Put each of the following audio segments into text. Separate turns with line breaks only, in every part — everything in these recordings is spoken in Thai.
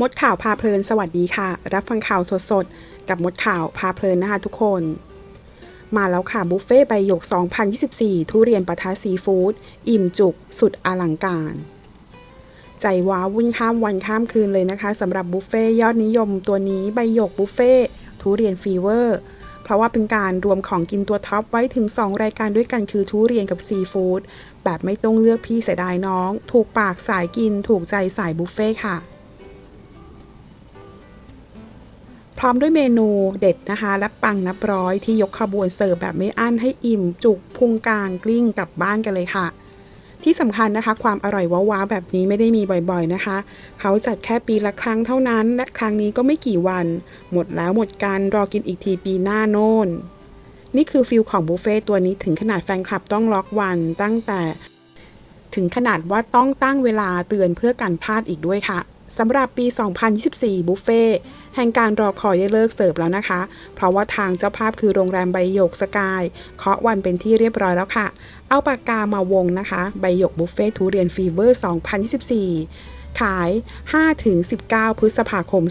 มดข่าวพาเพลินสวัสดีค่ะ รับฟังข่าวสดๆ กับมดข่าวพาเพลินนะคะทุกคน มาแล้วค่ะ บุฟเฟ่ใบหยก 2024 ทุเรียนปะทะซีฟู้ดอิ่มจุก สุดอลังการ ใจว้าวุ่นข้ามวันข้ามคืนเลยนะคะสำหรับบุฟเฟ่ยอดนิยมตัวนี้ใบหยกบุฟเฟ่ทุเรียนฟีเวอร์ เพราะว่าเป็นการรวมของกินตัวท็อปไว้ถึง 2 รายการด้วยกันคือทุเรียนกับซีฟู้ดแบบไม่ต้องเลือกพี่เสียดายน้อง ถูกปากสายกินถูกใจสายบุฟเฟ่ค่ะ ร้อมด้วยเมนูเด็ดนะคะ และปังนับร้อยที่ยกขบวนเสิร์ฟแบบไม่อั้นให้อิ่มจุกพุงกลางกลิ้งกลับบ้านกันเลยค่ะ ที่สำคัญนะคะ ความอร่อยว้าวๆแบบนี้ไม่ได้มีบ่อยๆนะคะ เขาจัดแค่ปีละครั้งเท่านั้น และครั้งนี้ก็ไม่กี่วัน หมดแล้วหมดกันรอกินอีกทีปีหน้าโน่นนี่คือฟิลของบุฟเฟ่ต์ตัวนี้ถึงขนาดแฟนคลับต้องล็อกวันตั้งแต่ ถึงขนาดว่าต้องตั้งเวลาเตือนเพื่อกันพลาดอีกด้วยค่ะ สำหรับปี 2024 บุฟเฟ่ต์แห่งการรอคอยได้เลิกเสิร์ฟแล้วนะคะ เพราะว่าทางเจ้าภาพคือโรงแรมใบหยกสกายเคาะวันเป็นที่เรียบร้อยแล้วค่ะ เอาปากกามาวงนะคะ ใบหยกบุฟเฟ่ต์ทุเรียนฟีเวอร์ 2024 ขาย 5-19 พฤษภาคม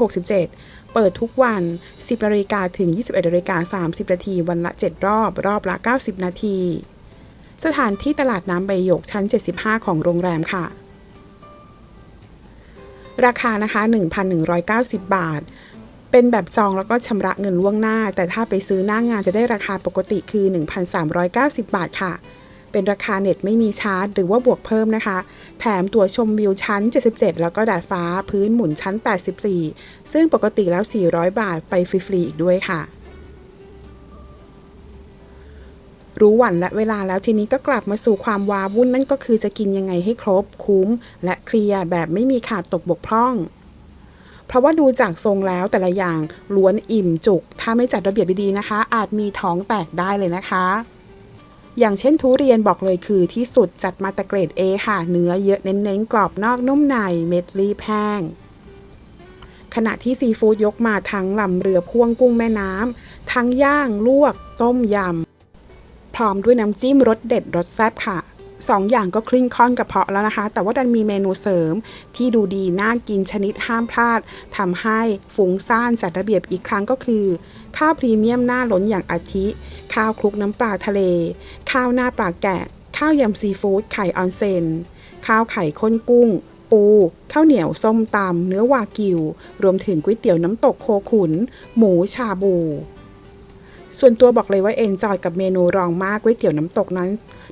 2567 เปิดทุกวัน 10นาฬิกาถึง 21นาฬิกา30นาทีวันละ 7 รอบ รอบละ 90 นาที สถานที่ตลาดน้ำใบหยกชั้น 75 ของโรงแรมค่ะ ราคานะคะ 1,190 บาท เป็นแบบซองแล้วก็ชำระเงินล่วงหน้า แต่ถ้าไปซื้อหน้างงานจะได้ราคาปกติคือ 1,390 บาทค่ะ เป็นราคาเน็ตไม่มีชาร์จ หรือว่าบวกเพิ่มนะคะ แถมตัวชมวิวชั้น 77 แล้วก็ดาดฟ้าพื้นหมุนชั้น 84 ซึ่งปกติแล้ว 400 บาทไปฟรีๆอีกด้วยค่ะ รู้วันและเวลาแล้วทีนี้ก็กลับมาสู่ความวาวุ่นนั่นก็คือจะกินยังไงให้ครบคุ้ม และเคลียร์แบบไม่มีขาดตกบกพร่อง เพราะว่าดูจากทรงแล้วแต่ละอย่างล้วนอิ่มจุก ถ้าไม่จัดระเบียบดีๆนะคะ อาจมีท้องแตกได้เลยนะคะ อย่างเช่นทุเรียนบอกเลยคือที่สุดจัดมาต่เกรด A ค่ะ เนื้อเยอะเน้นๆ กรอบนอกนุ่มในเม็ดรีบแห้งขณะที่ซีฟู้ดยกมาทั้งลำเรือพ่วงกุ้งแม่น้ำทั้งย่างลวก ต้มยำ ร้อมด้วยน้ำจิ้มรสเด็ดรสแซ่บค่ะสองอย่างก็ครึ่งค่อนกระเพาะแล้วนะคะ แต่ว่าดันมีเมนูเสริมที่ดูดีน่ากินชนิดห้ามพลาดทำให้ฟุ้งซ่านจัดระเบียบอีกครั้งก็คือ ข้าวพรีเมียมหน้าล้นอย่างอาทิ ข้าวคลุกน้ำปลาทะเล ข้าวหน้าปลาแกะ ข้าวยำซีฟู้ดไข่ออนเซน ข้าวไข่ข้นกุ้ง ปูข้าวเหนียวส้มตำเนื้อวากิว รวมถึงก๋วยเตี๋ยวน้ำตกโคขุน หมูชาบู ส่วนตัวบอกเลยว่าเอนจอยกับเมนูรองมากก๋วยเตี๋ยวน้ำตกนั้น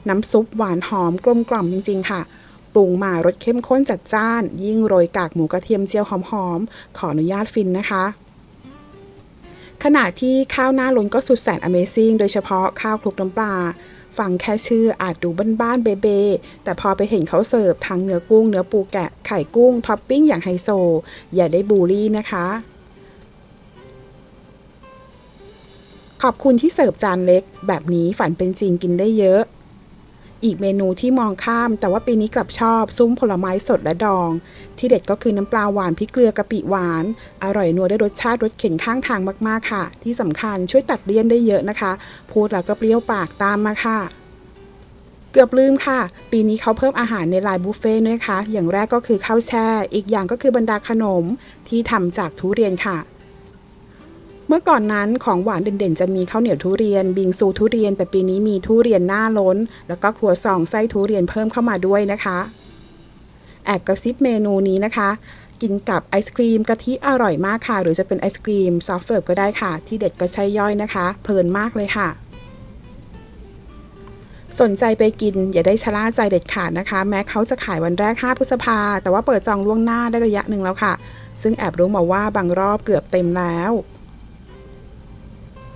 น้ำซุปหวานหอมกลมกล่อมจริง ๆ ค่ะ ปรุงมารสเข้มข้นจัดจ้าน ยิ่งโรยกากหมูกระเทียมเจียวหอมๆ ขออนุญาตฟินนะคะ ขณะที่ข้าวหน้าล้นก็สุดแสน Amazing โดยเฉพาะข้าวคลุกน้ำปลาฟังแค่ชื่ออาจดูบ้านๆเบเบแต่พอไปเห็นเขาเสิร์ฟทั้งเนื้อกุ้งเนื้อปูแกะไข่กุ้งท็อปปิ้งอย่างไฮโซ อย่าได้บูลลี่นะคะ ขอบคุณที่เสิร์ฟจานเล็ก แบบนี้ฝันเป็นจริงกินได้เยอะ อีกเมนูที่มองข้ามแต่ว่าปีนี้กลับชอบ ซุ้มผลไม้สดและดอง ที่เด็ดก็คือน้ำปลาหวานพริกเกลือกะปิหวาน อร่อยนัวได้รสชาติรสเข็นข้างทางมากๆค่ะ ที่สำคัญช่วยตัดเลี่ยนได้เยอะนะคะ พูดแล้วก็เปรี้ยวปากตามมาค่ะเกือบลืมค่ะ ปีนี้เขาเพิ่มอาหารในลายบุฟเฟ่ต์ด้วยค่ะ อย่างแรกก็คือข้าวแช่ อีกอย่างก็คือบรรดาขนมที่ทำจากทุเรียนค่ะ เมื่อก่อนนั้นของหวานเด่นๆ จะมีข้าวเหนียวทุเรียน บิงซูทุเรียน แต่ปีนี้มีทุเรียนหน้าล้น แล้วก็ครัวซองไส้ทุเรียนเพิ่มเข้ามาด้วยนะคะ แอบกระซิบเมนูนี้นะคะ กินกับไอศครีมกะทิอร่อยมากค่ะ หรือจะเป็นไอศครีมซอฟเฟิร์ก็ได้ค่ะ ที่เด็ดก็ใช่ย่อยนะคะ เพลินมากเลยค่ะ สนใจไปกินอย่าได้ชะล่าใจเด็ดขาดนะคะ แม้เขาจะขายวันแรก 5 พฤษภา แต่ว่าเปิดจองล่วงหน้าได้ระยะหนึ่งแล้วค่ะ ซึ่งแอบรู้มาว่าบางรอบเกือบเต็มแล้ว